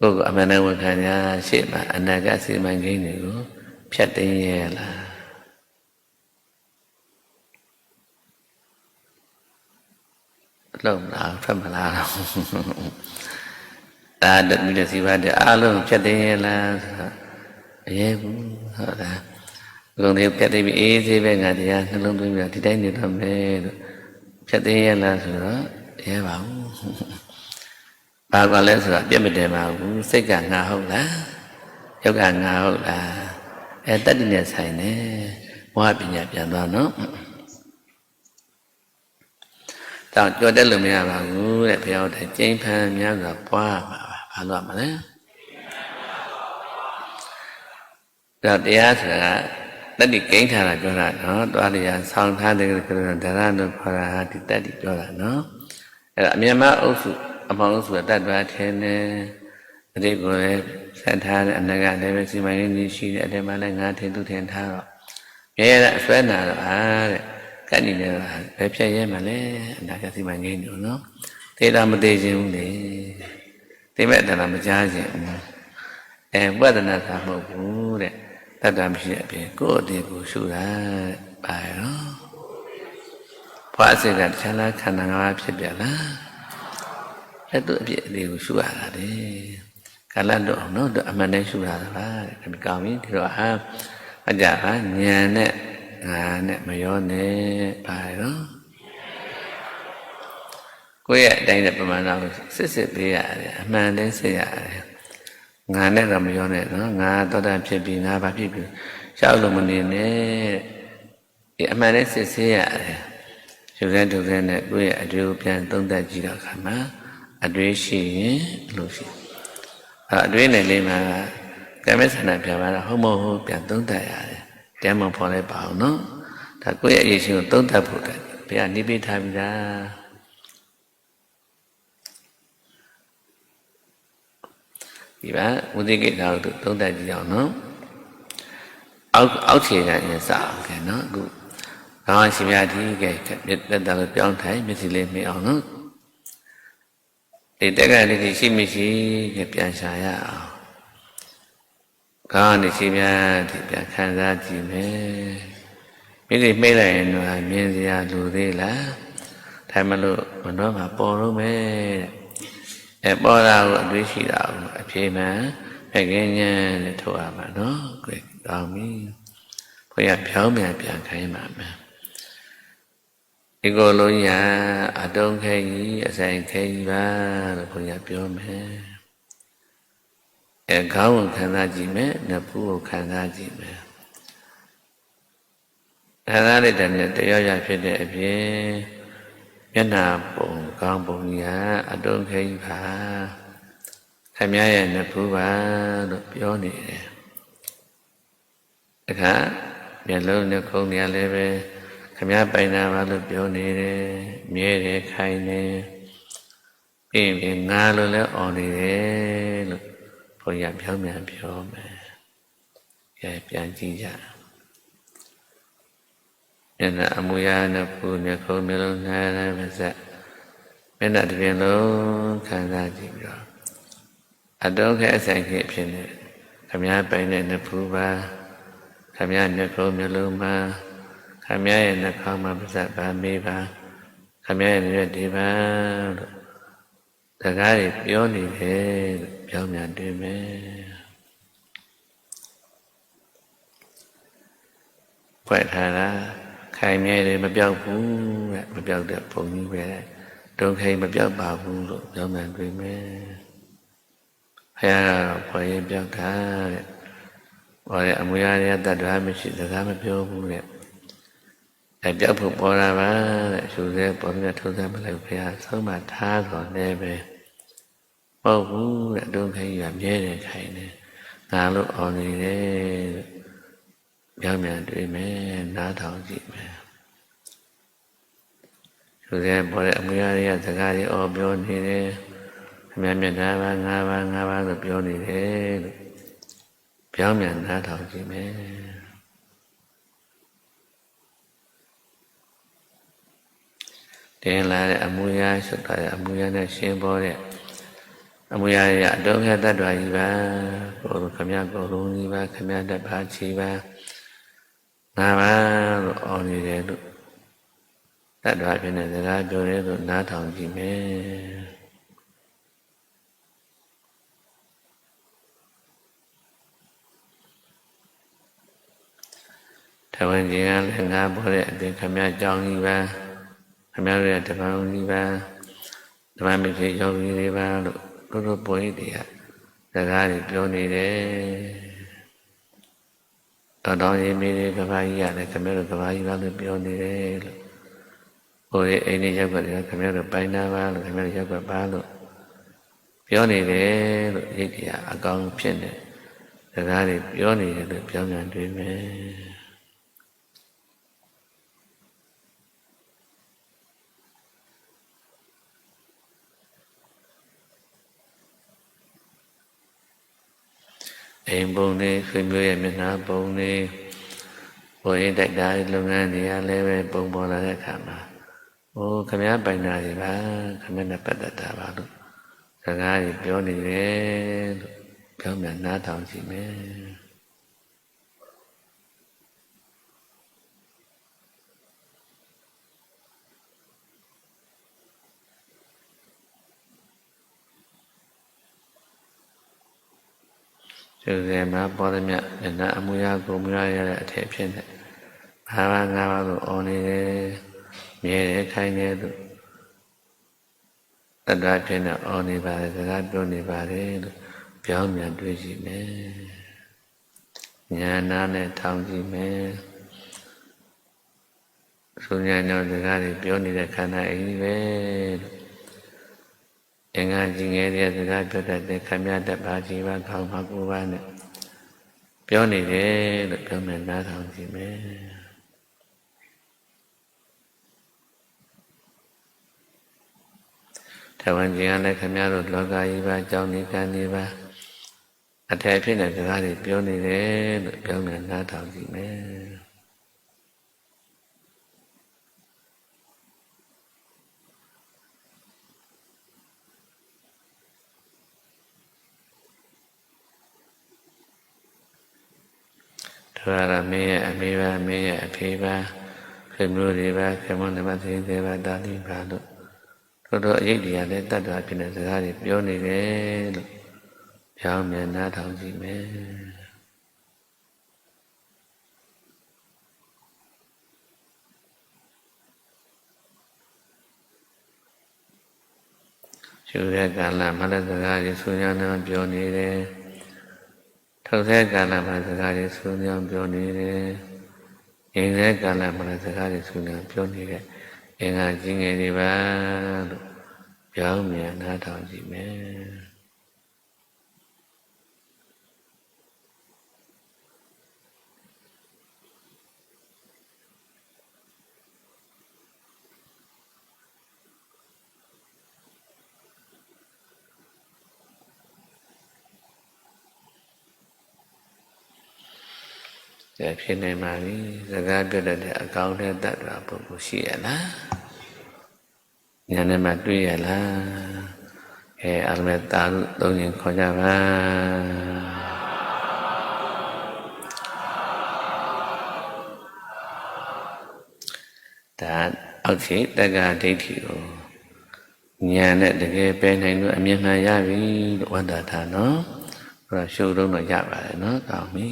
ကိုယ်ကအမှန်တန်ဝန်ခံရရှေ့မှာအနာဂတ်စီမံကိန်းတွေကိုဖြတ်သိမ်းရလားလုံးလားဖတ်မလားဒါတမိတဲ့စီပါတဲ့အားလုံးဖြတ်သိမ်းရလားဆိုတော့အရေးဘူးဟုတ်လားလုံးလေးဖြတ်သိမ်းပြီးအေးဆေးပဲငါတရားနှလုံးသွင်းပြီးဒီတိုင်းနေတော့မယ်လို့ဖြတ်သိမ်းရလားဆိုတော့ရဲပါဘူး ဘာကလဲဆိုတော့ပြတ်မတယ်ပါဘူးစိတ်ကငါဟုတ်လားယောက်ကငါဟုတ်လားအဲတတ္တိနဲ့ဆိုင်နေမောဟပညာပြန်သွားနော်တောင်ကြော်တက်လို့မရပါဘူးတဲ့ဘုရားတဲ့ကျိန်ဖန်များစွာပွားပါပါဘာလို့မလဲဒါတရားဆိုတာတတ္တိကိန်းထားတာပြောတာနော်တွားရဆောင်းထားတဲ့ကရဒရတို့ခေါ်တာဟာဒီတတ္တိပြောတာနော်အဲ့တော့အမြင်မအုပ်စု အမောင်အုပ်စုကတတ်သွားတယ်နဲ့အတိတ်ကိုလည်းဆက်ထားတဲ့အနကလည်းပဲစီမံရင်းကြီးရှိတယ်အတဲမှလည်းငါထင်သူထင်ထားတော့မြဲရတဲ့အစွဲနာတော့အားတဲ့ကတ်နေတယ်ဘယ်ဖြတ်ရဲမလဲအနာကစီမံကိန်းတို့နော်သေတာမသေးခြင်းဘူးလေသိမဲ့တဏမကြားခြင်းဘူးအဲဝဒနာသာမဟုတ်ဘူးတဲ့တတ္တမရှိတဲ့အပြင်ကိုယ့်အသေးကိုရှုတာပါရောဘွားစိတ်ကတခြားလားခန္ဓာငါးပါးဖြစ်ပြလား အဲ့တို့အပြည့်အသေးကိုရှုရတာလေကာလတော့အောင်နော်အမှန်တည်းရှုရတာပါတဲ့ဒီကောင်းပြီဒီတော့ဟာအကြဟာဉာဏ်နဲ့ငါနဲ့မရောနဲ့ပါရောကိုယ့်ရဲ့အတိုင်းနဲ့ပမာဏကိုစစ်စစ်ပေးရတယ်အမှန်တည်းစစ်ရတယ်ငါနဲ့တော့မရောနဲ့နော်ငါသောတာဖြစ်ပြီးငါဘာဖြစ်ပြီးရှောက်လို့မနေနဲ့ဒီအမှန်တည်းစစ်ဆေးရတယ်ယူစဲဒုစဲနဲ့ကိုယ့်ရဲ့အတွေ့ကိုပြန်သုံးသပ်ကြည့်တော့ခါမှာ အတွေ့ရှိရင်လို့ရှိအဲအတွေ့နဲ့လေးမှာကမေသနာပြပါတော့ဟုတ်မဟုတ်ပြန်သုံးသပ်ရတယ်တဲမဖော်လိုက်ပါအောင်နော်ဒါကိုယ့်ရဲ့အရေးရှင်ကိုသုံးသပ်ဖို့တဲ့ဘုရားနိဗ္ဗာန်ထားပြီလားဒီပါဝိသိကိတာတို့သုံးသပ်ကြည့်အောင်နော်အောက်အောက်ခြေကရင်စအောင်ကဲနော်အခုဘာမှရှင်များဒီကဲလက်တလို့ပြောင်းထိုင်မျက်စိလေးမြင်အောင်နော် ဒီတက်ကလေးကြီးရှိမရှိကပြန်ရှာရအောင်ကောင်းနေရှင်များဒီပြန်ခံစားကြည့်မယ်မိသိမိတ်လိုက်ရင်တော့မြင်စရာလူသေးလားဒါမှမလို့မနှောမှာပေါ်တော့မယ်တဲ့အဲပေါ်တာကိုအတွေ့ရှိတာကိုအဖြေမှန်ဖခင်ဉာဏ်နဲ့ထုတ်ရမှာနော်ကြည့်ကောင်းပြီဘုရားဖြောင်းမြန်ပြန်ခိုင်းပါမယ် ဒီကိုယ်လုံးညာအတုံးခဲကြီးအဆိုင်ခဲကြီးပါလို့ဘုရားပြောမယ်အဲခေါင်းကိုခံစားကြည့်မယ်နဖူးကိုခံစားကြည့်မယ်ခံစားလိုက်တဲ့နဲ့တရားရဖြစ်တဲ့အပြင်မျက်နာပုံကောင်းပုံကြီးကအတုံးခဲကြီးပါခမရဲ့နဖူးပါလို့ပြောနေတယ်အခါမျက်လုံးနဲ့ခုံနေရလည်းပဲ ခမပိုင်တာပါလို့ပြောနေတယ်မြဲတယ်ခိုင်တယ်ပြီးရင်ငါလို့လည်းអော်နေတယ်လို့ဘုရားပြောင်းပြန်ပြောမယ်ကဲပြန်ကြည့်ကြမျက်နှာအမူအရာနဲ့ပူနဲ့ခုံမျိုးလုံးနားနဲ့ပါစက်မျက်နှာတစ်ပြင်လုံးခံစားကြည့်ပြီးတော့အတော့ခဲအဆိုင်ခေဖြစ်နေခမပိုင်တဲ့နဖူးပါခမမျက်ခုံးမျိုးလုံးမှာ ခမရဲ့နှာခေါင်းမှာပါစပ်ပါမေးပါခမရဲ့ရွက်ဒီပါလို့စကားတွေပြောနေတယ်လို့ပြောင်းပြန်တွေ့မယ်ဖွက်ထားတာခိုင်မြဲတယ်မပြောက်ဘူးတဲ့မပြောက်တဲ့ပုံကြီးပဲဒုက္ခိမပြောက်ပါဘူးလို့ပြောင်းပြန်တွေ့မယ်ဘုရားကတော့ဖွယ်ရင်ပြောက်တာတဲ့ဘာလဲအမွေအရာတတ်တာမရှိစကားမပြောဘူးတဲ့ အပြောက်ဖို့ပေါ်လာပါတဲ့ရှုစဲပေါ်ပြီးထုံးစမ်းမလိုက်ဘုရားဆုံးမထားတော်လည်းပဲမဟုတ်ဘူးတဲ့ဒုက္ခိရမြဲတယ်ခိုင်တယ်ငါလို့အော်နေတယ်ပြောင်းပြန်တွေ့မယ်နားထောင်ကြည့်မယ်ရှုစဲပေါ်တဲ့အမွေအရာစကားတွေအော်ပြောနေတယ်အမြဲမြတ်တာပါငါပါငါပါလို့ပြောနေတယ်လို့ပြောင်းပြန်နားထောင်ကြည့်မယ် တင်လာတဲ့အမူအရာရှုပ်တာတဲ့အမူအရာနဲ့ရှင်းပေါ်တဲ့အမူအရာရအတုံးရတ္တဝါကြီးပါကိုယ်ခမရကိုယ်လုံးကြီးပါခမရတတ်ပါချီပါငါပါလို့အော်နေတယ်လို့တတ္တဝါဖြစ်နေစကားပြောတယ်လို့နားထောင်ကြည့်မယ်ထဝန်းကြီးကလည်းငါပေါ်တဲ့အပြင်ခမရကြောင်းကြီးပါ ခမရရဲ့တပန်းကြီးပါဓမ္မမိတ်ဆွေယောဂီတွေပါလို့တို့တို့ပွေးတွေကစကားတွေပြောနေတယ်တော်တော်ရေးမိတွေကဘာကြီးရတယ်ခမရတို့ကဘာကြီးပါလို့ပြောနေတယ်လို့ဟိုရဲ့အိမ်နေရောက်ကြတယ်ခမရတို့ပိုင်းနာပါလို့ခမရတို့ရောက်ကြပါလို့ပြောနေတယ်လို့ရိတ်တရားအကောင်ဖြစ်နေစကားတွေပြောနေတယ်လို့ပြောမြန်တွေ့မယ် အိမ်ပုံတွေဆွေမျိုးရဲ့မျက်နှာပုံတွေပုံရင်တိုက်တာလုပ်ငန်းတွေကလည်းပဲပုံပေါ်လာတဲ့အခါမှာဟိုခမည်းပိုင်တာတွေပါခမည်းနဲ့ပတ်သက်တာပါလို့စကားတွေပြောနေတယ်လို့ပြောမှနားထောင်ကြည့်မယ် ကျုပ်ရဲ့မှာပေါ်သည်မြတ်မျက်နှာအမူအရာကိုမူရရတဲ့အထည်ဖြစ်နေဘာဘာငါဘာလို့အော်နေတယ်မြဲတယ်ခိုင်းတယ်လို့တတ္တဖြစ်နေအော်နေပါတယ်စကားပြောနေပါတယ်လို့ပြောင်းပြန်တွေ့ရှိမယ်ညာနာနဲ့ထောင်ကြည့်မယ်ဆိုညာတော့စကားတွေပြောနေတဲ့ခန္ဓာအိမ်ကြီးပဲလို့ အင်္ဂါကြီးငယ်တဲ့စကားပြောတတ်တဲ့ခမရတတ်ပါကြီးပါခေါင်းပါကိုပါနဲ့ပြောနေတယ်လို့ပြောမယ်နားထောင်ကြည့်မယ်ထဝန်ကြီးကလည်းခမရတို့လောကကြီးပါကြောင်းနေကံနေပါအထက်ဖြစ်တဲ့စကားတွေပြောနေတယ်လို့ပြောမယ်နားထောင်ကြည့်မယ် ဒါရမင်းရဲ့အမေပါမင်းရဲ့အဖေပါခေမျိုးတွေပါခေမနမသိသေးပါတာလိပါလို့တို့တို့အရေးတရားနဲ့တတ်တာဖြစ်တဲ့စကားတွေပြောနေတယ်လို့ပြောင်းမြန်နားထောင်ကြည့်မယ်ရှုတဲ့ကာလမနစကားတွေဆွေးနွေးနေပြောနေတယ် ထုတ်တဲ့ကာလမှာစကားတွေဆွေးနွေးပြောနေတယ်ငြိမ်တဲ့ကာလမှာစကားတွေဆွေးနွေးပြောနေတယ်အင်္ဂါကြီးငယ်တွေပါလို့ပြောင်းမြန်နားထောင်ကြည့်မယ် ဒါဖြစ်နေပါပြီစကားပြောတဲ့အကောင်းတဲ့တတ်တာပုဂ္ဂိုလ်ရှိရလားညာနဲ့မှတွေ့ရလားအဲအရမေတာလို့သုံးရင်ခေါ်ကြပါဒါအောက်ခြေတက္ကဒိဋ္ဌိကိုညာနဲ့တကယ်ပဲနိုင်လို့အမြင်မှန်ရပြီလို့ဝတ္တထာနော်အဲ့ဒါရှုပ်တော့တော့ရပါတယ်နော်ကောင်းပြီ